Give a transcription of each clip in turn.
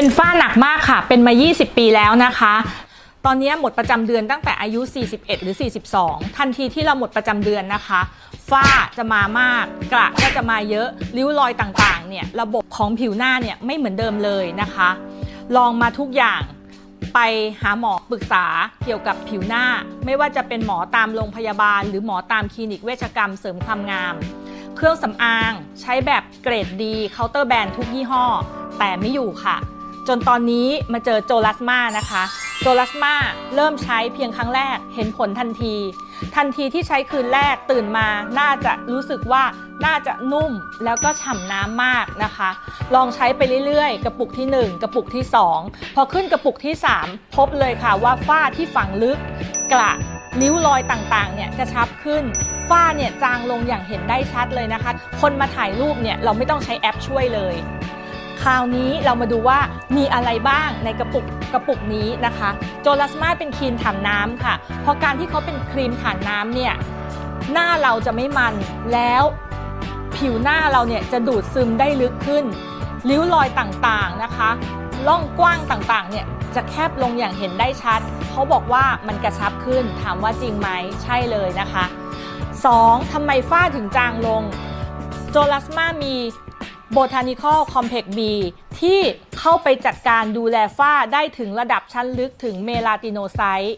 เป็นฝ้าหนักมากค่ะ เป็นมา 20 ปีแล้วนะคะ ตอนนี้หมดประจำเดือนตั้งแต่อายุ 41 หรือ 42 ทันทีที่เราหมดประจำเดือนนะคะ ฝ้าจะมามาก กระก็จะมาเยอะ ริ้วรอยต่างๆ เนี่ย ระบบของผิวหน้าเนี่ยไม่เหมือนเดิมเลยนะคะ ลองมาทุกอย่างไปหาหมอปรึกษาเกี่ยวกับผิวหน้า ไม่ว่าจะเป็นหมอตามโรงพยาบาล หรือหมอตามคลินิกเวชกรรมเสริมความงาม เครื่องสำอางใช้แบบเกรดดีเคาน์เตอร์แบรนด์ทุกยี่ห้อ แต่ไม่อยู่ค่ะ จนตอนนี้มาเจอโจลัสมานะคะโจลัสมาเริ่มใช้เพียงครั้งแรกเห็นผลทันที ทันทีที่ใช้คืนแรกตื่นมาน่าจะรู้สึกว่าน่าจะนุ่มแล้วก็ฉ่ำน้ำมากนะคะ ลองใช้ไปเรื่อยๆ กระปุกที่ 1 กระปุกที่ 2 พอขึ้นกระปุกที่ 3 พบเลยค่ะว่าฝ้าที่ฝังลึก กระริ้วรอยต่างๆ เนี่ยกระชับขึ้น ฝ้าเนี่ยจางลงอย่างเห็นได้ชัดเลยนะคะ คนมาถ่ายรูปเนี่ยเราไม่ต้องใช้แอปช่วยเลย คราวนี้เรามาดูว่ามีอะไรบ้างในกระปุกกระปุกนี้นะคะ โจลัสมาเป็นครีมถ่านน้ำค่ะ เพราะการที่เขาเป็นครีมถ่านน้ำเนี่ยหน้าเราจะไม่มันแล้วผิวหน้าเราเนี่ยจะดูดซึมได้ลึกขึ้น ริ้วรอยต่างๆนะคะร่องกว้างต่างๆเนี่ยจะแคบลงอย่างเห็นได้ชัด เขาบอกว่ามันกระชับขึ้น ถามว่าจริงไหมใช่เลยนะคะ 2. ทำไมฝ้าถึงจางลง โจลัสมามี Botanical Complex B ที่เข้าไปจัดการดูแลฝ้าได้ถึงระดับชั้นลึกถึงเมลาติโนไซต์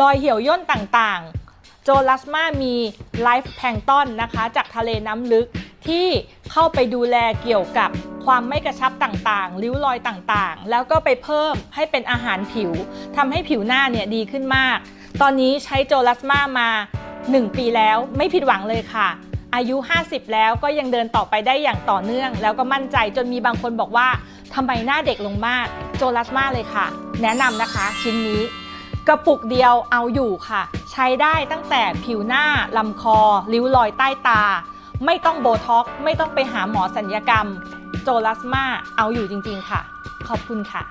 รอยเหี่ยวย่นต่างๆ โจลัสมามีไลฟ์แพงต้นนะคะจากทะเลน้ำลึกที่เข้าไปดูแลเกี่ยวกับความไม่กระชับต่างๆ ริ้วรอยต่างๆ แล้วก็ไปเพิ่มให้เป็นอาหารผิวทำให้ผิวหน้าเนี่ยดีขึ้นมาก ตอนนี้ใช้โจลัสมามา 1 ปีแล้วไม่ผิดหวังเลยค่ะ อายุ 50 แล้วก็ยังเดินต่อไปได้อย่างต่อเนื่อง แล้วก็มั่นใจจนมีบางคนบอกว่าทำไมหน้าเด็กลงมาก โจลัสมาเลยค่ะ แนะนำนะคะชิ้นนี้กระปุกเดียวเอาอยู่ค่ะ ใช้ได้ตั้งแต่ผิวหน้าลำคอ ริ้วรอยใต้ตา ไม่ต้องโบท็อกไม่ต้องไปหาหมอสัญญกรรม โจลัสมาเอาอยู่จริงๆค่ะ ขอบคุณค่ะ